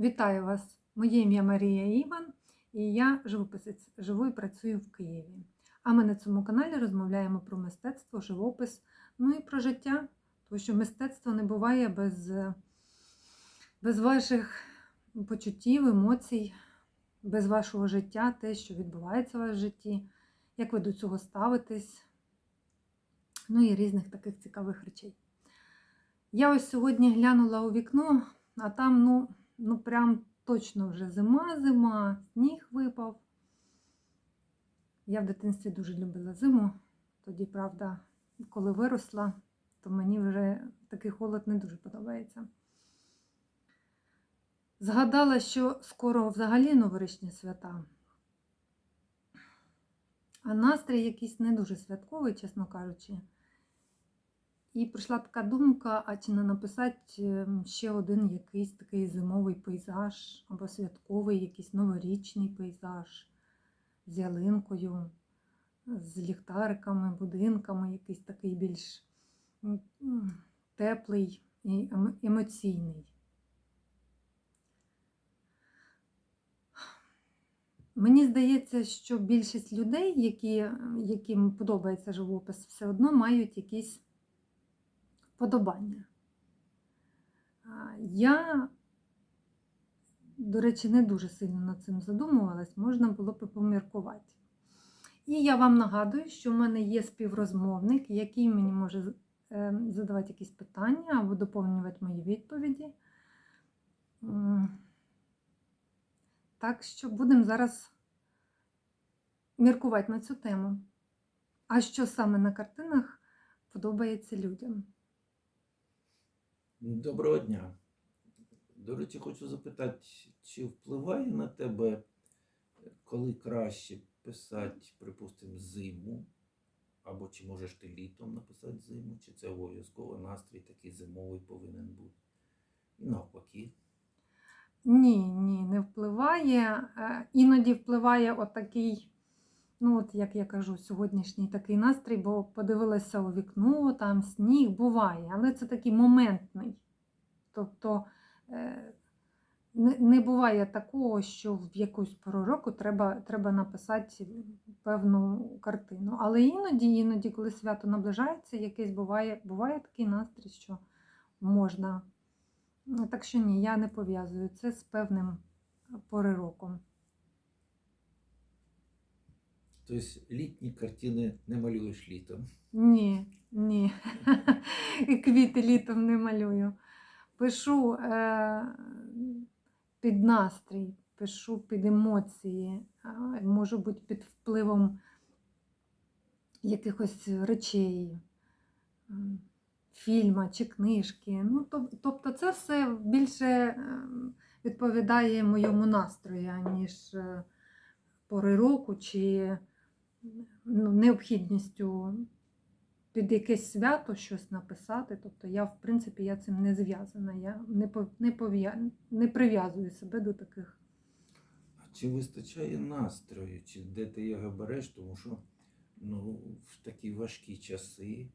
Вітаю вас! Моє ім'я Марія Іван, і я живописець, живу і працюю в Києві. А ми на цьому каналі розмовляємо про мистецтво, живопис, ну і про життя, тому що мистецтво не буває без, без ваших почуттів, емоцій, без вашого життя, те, що відбувається у вас в житті, як ви до цього ставитесь, ну і різних таких цікавих речей. Я ось сьогодні глянула у вікно, а там, ну, ну прям точно вже зима-зима, сніг випав. Я в дитинстві дуже любила зиму. Тоді, правда, коли виросла, то мені вже такий холод не дуже подобається. Згадала, що скоро взагалі новорічні свята. А настрій якийсь не дуже святковий, чесно кажучи. І прийшла така думка, а чи не написати ем, ще один якийсь такий зимовий пейзаж, або святковий, якийсь новорічний пейзаж з ялинкою, з ліхтариками, будинками, якийсь такий більш теплий і ем- емоційний. Мені здається, що більшість людей, які, яким подобається живопис, все одно мають якісь вподобання. Я, до речі, не дуже сильно над цим задумувалась, можна було б поміркувати. І я вам нагадую, що в мене є співрозмовник, який мені може е, задавати якісь питання або доповнювати мої відповіді. Так що будемо зараз міркувати на цю тему. А що саме на картинах подобається людям? Доброго дня. До речі, хочу запитати, чи впливає на тебе, коли краще писати, припустимо, зиму, або чи можеш ти літом написати зиму, чи це обов'язково настрій такий зимовий повинен бути? І навпаки. Ні, ні, не впливає. Е, Іноді впливає отакий, ну от як я кажу, сьогоднішній такий настрій, бо подивилася у вікно, там сніг буває, але це такий моментний. Тобто е, не, буває такого, що в якусь пору року треба, треба написати певну картину. Але іноді, іноді, коли свято наближається, якийсь буває, буває такий настрій, що можна. Ну, Так що ні, я не пов'язую це з певним пори року. Тобто літні картини не малюєш літом. Ні, ні. І квіти літом не малюю. Пишу е, під настрій, пишу під емоції, можу бути під впливом якихось речей, фільма чи книжки. Ну, тоб- тобто це все більше е, відповідає моєму настрою, ніж е, пори року чи ну, необхідністю під якесь свято щось написати. Тобто я, в принципі, я цим не зв'язана. Я не, не, пов'я- не прив'язую себе до таких. А чи вистачає настрою, чи де ти його береш, тому що ну, в такі важкі часи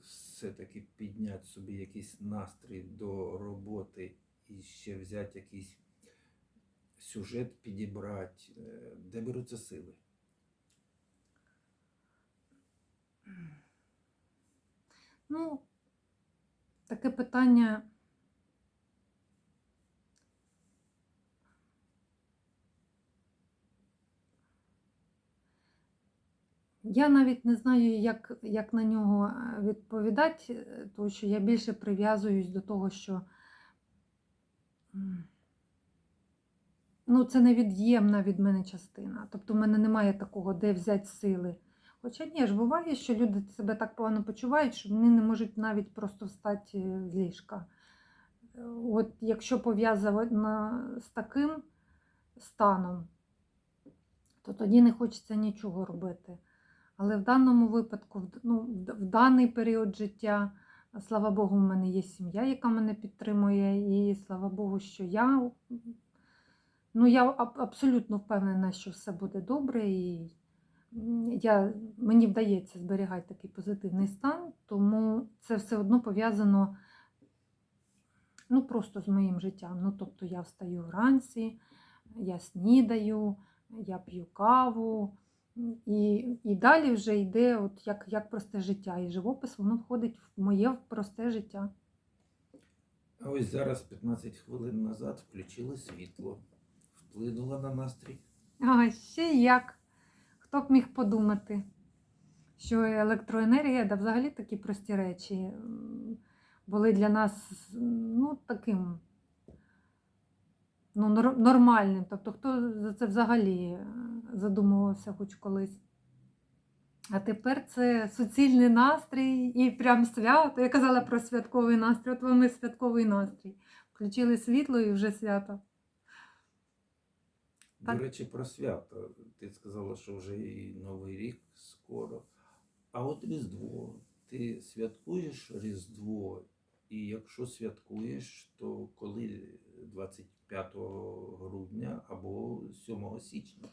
все-таки підняти собі якийсь настрій до роботи і ще взяти якийсь сюжет підібрати, е, де беруться сили? Ну, таке питання. Я навіть не знаю, як, як на нього е, відповідати, е, тому що я більше прив'язуюсь до того, що ну, це невід'ємна від мене частина. Тобто в мене немає такого, де взяти сили. Хоча ні, ж буває, що люди себе так погано почувають, що вони не можуть навіть просто встати е, з ліжка. Е, От якщо пов'язано з таким станом, то тоді не хочеться нічого робити. Але в даному випадку, ну, в даний період життя, слава Богу, в мене є сім'я, яка мене підтримує, і слава Богу, що я, ну, я абсолютно впевнена, що все буде добре. І я, мені вдається зберігати такий позитивний стан, тому це все одно пов'язано. ну просто з моїм життям. Ну, тобто я встаю вранці, я снідаю, я п'ю каву. І, і далі вже йде от як, як просте життя. І живопис воно входить в моє просте життя. А ось зараз 15 хвилин назад включили світло. Вплинуло на настрій. А ще як. Хто б міг подумати, що електроенергія, да взагалі такі прості речі були для нас ну, таким ну, нормальним. Тобто, хто за це взагалі е, задумувався хоч колись. А тепер це суцільний настрій і прям свято. Я казала про святковий настрій, от вам і святковий настрій. Включили світло і вже свято. До речі, про свято. Ти сказала, що вже і Новий рік скоро. А от Різдво. Ти святкуєш Різдво? І якщо святкуєш, то коли 25 грудня або 7 січня?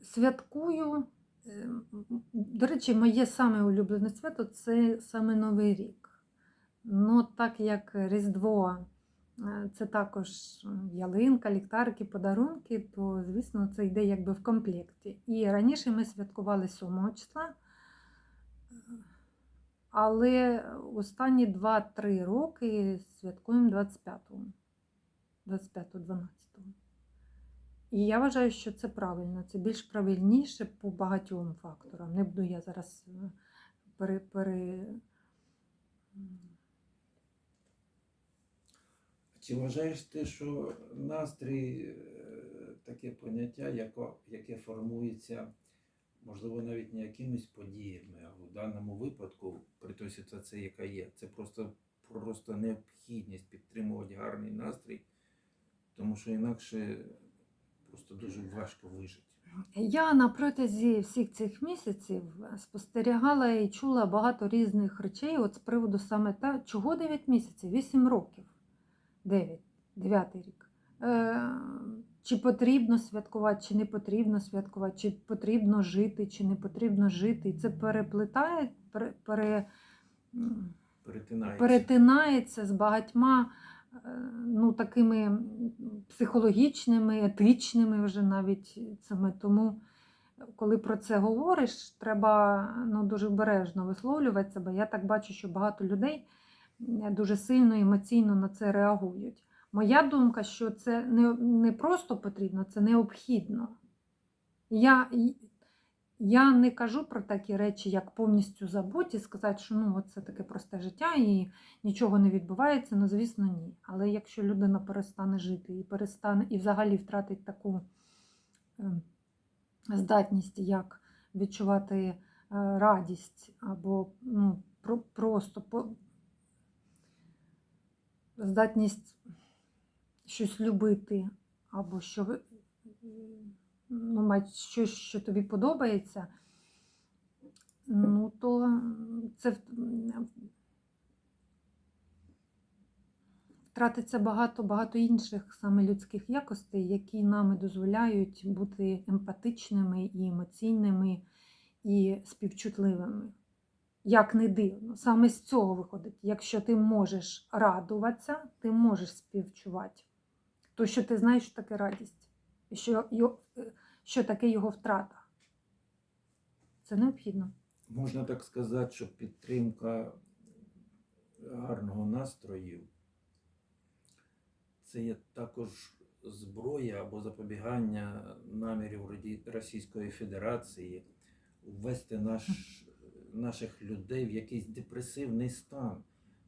Святкую. е, До речі, моє саме улюблене свято це саме Новий рік. Ну, так як Різдво це також ялинка, ліхтарики, подарунки, то, звісно, це йде якби в комплекті. І раніше ми святкували 7 числа, е, але останні 2-3 роки святкуємо 25-го, 25-12. І я вважаю, що це правильно, це більш правильніше по багатьом факторам. Не буду я зараз е, пере, пере... Чи вважаєш ти, що настрій е, таке поняття, яко- яке формується, можливо, навіть не якимись подіями, а в даному випадку, при той ситуації, яка є, це просто, просто необхідність підтримувати гарний настрій, тому що інакше просто дуже важко вижити. Я на протязі всіх цих місяців спостерігала і чула багато різних речей от з приводу саме та, чого 9 місяців, 8 років, 9, 9 рік. Е, чи потрібно святкувати, чи не потрібно святкувати, чи потрібно жити, чи не потрібно жити. І це переплитає, пере, пере, Перетинається. перетинається з багатьма е, ну, такими психологічними, етичними вже навіть цими. Тому, коли про це говориш, треба ну, дуже обережно висловлювати себе. Я так бачу, що багато людей дуже сильно емоційно на це реагують. Моя думка, що це не, не просто потрібно, це необхідно. Я, я не кажу про такі речі, як повністю забудь і сказати, що ну, це таке просте життя і нічого не відбувається, ну, звісно, ні. Але якщо людина перестане жити і перестане і взагалі втратить таку е, здатність, як відчувати е, радість або ну, про, просто здатність щось любити, або що ну, мати щось, що тобі подобається, ну то це втратиться багато багато інших саме людських якостей, які нам дозволяють бути емпатичними і емоційними і співчутливими. Як не дивно, саме з цього виходить. Якщо ти можеш радуватися, ти можеш співчувати. То що ти знаєш, що таке радість, що, е, що таке його втрата. Це необхідно. Можна так сказати, що підтримка гарного настрою це є також зброя або запобігання намірів Російської Федерації ввести наш, наших людей в якийсь депресивний стан,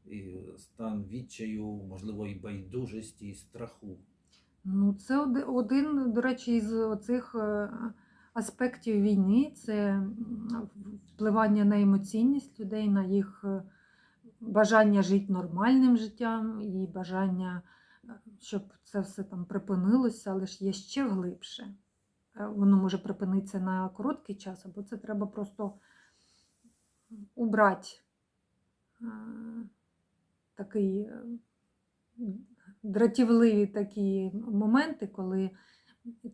і стан відчаю, можливо, і байдужості, і страху. Ну, це один, до речі, із оцих е, аспектів війни це впливання на емоційність людей, на їх е, бажання жити нормальним життям і бажання, е, щоб це все там припинилося, але ж є ще глибше. Воно може припинитися на короткий час, або це треба просто убрати е, такий е, дратівливі такі моменти, коли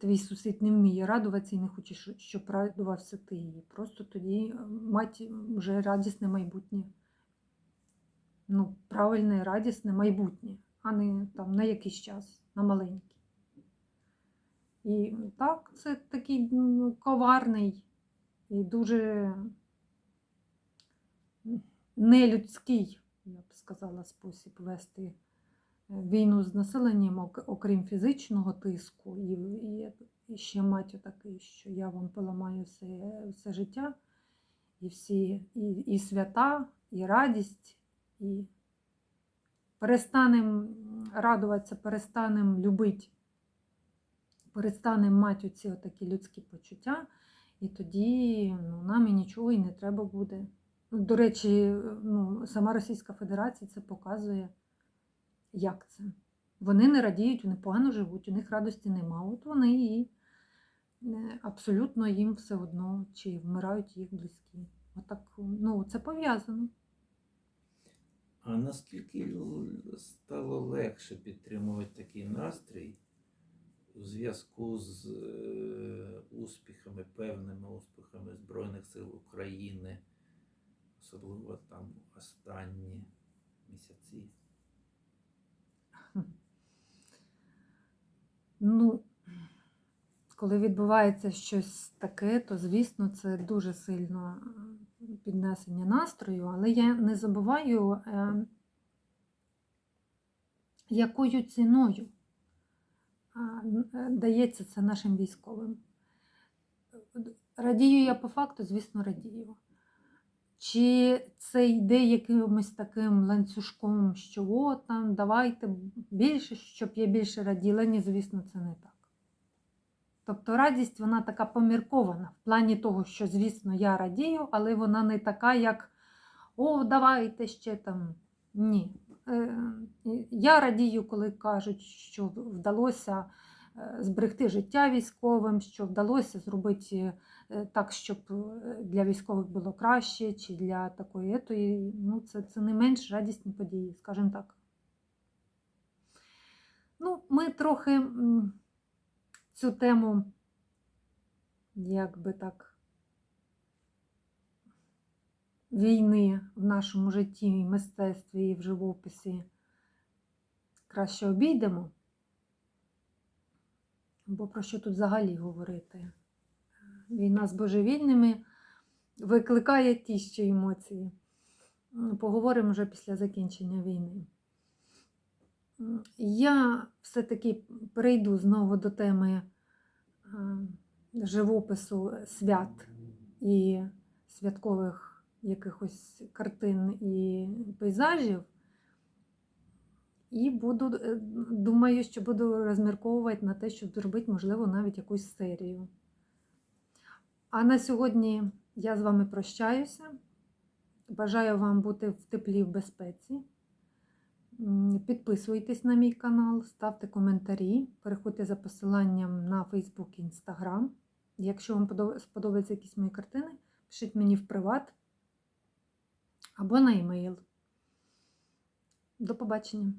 твій сусід не вміє радуватися і не хоче, щоб радувався ти. І просто тоді е, мати вже радісне майбутнє. Ну, правильне, радісне майбутнє. а не там на якийсь час, на маленький. І так, це такий коварний і дуже нелюдський, я б сказала, спосіб вести е, війну з населенням, окрім фізичного тиску, і, і, і ще мать такий, що я вам поламаю все, все життя, і всі, і, і свята, і радість, і перестанемо радуватися, перестанемо любити, перестанемо мати оці отакі людські почуття, і тоді ну, нам і нічого і не треба буде. До речі, ну, сама Російська Федерація це показує, як це. Вони не радіють, вони погано живуть, у них радості нема. От вони і е, абсолютно їм все одно, чи вмирають їх близькі. Отак, ну, це пов'язано. А наскільки стало легше підтримувати такий настрій у зв'язку з е, успіхами, певними успіхами Збройних сил України, особливо там останні місяці? Ну, коли відбувається щось таке, то звісно це дуже сильно е, піднесення настрою, але я не забуваю, е, якою ціною е, дається це нашим військовим. Радію я по факту, звісно, радію. Чи це йде якимось таким ланцюжком, що о, там давайте більше, щоб я більше раділа? Ні, звісно, це не так. Тобто радість вона така поміркована в плані того, що, звісно, я радію, але вона не така, як о, давайте ще там. Ні. Е, Я радію, коли кажуть, що вдалося зберегти життя військовим, що вдалося зробити е, так, щоб е, для військових було краще, чи для такої етої. Ну, це, це не менш радісні події, скажімо так. Ну, ми трохи цю тему, як би так, війни в нашому житті, і мистецтві, і в живописі краще обійдемо. Бо про що тут взагалі говорити? Війна з божевільними викликає ті ще емоції. Поговоримо вже після закінчення війни. Я все-таки перейду знову до теми е, живопису свят і святкових якихось картин і пейзажів. І буду, е, думаю, що буду розмірковувати на те, щоб зробити, можливо, навіть якусь серію. А на сьогодні я з вами прощаюся. Бажаю вам бути в теплі в безпеці. Підписуйтесь на мій канал, ставте коментарі, переходьте за посиланням на Facebook і Instagram. Якщо вам сподобаються якісь мої картини, пишіть мені в приват або на емейл. До побачення!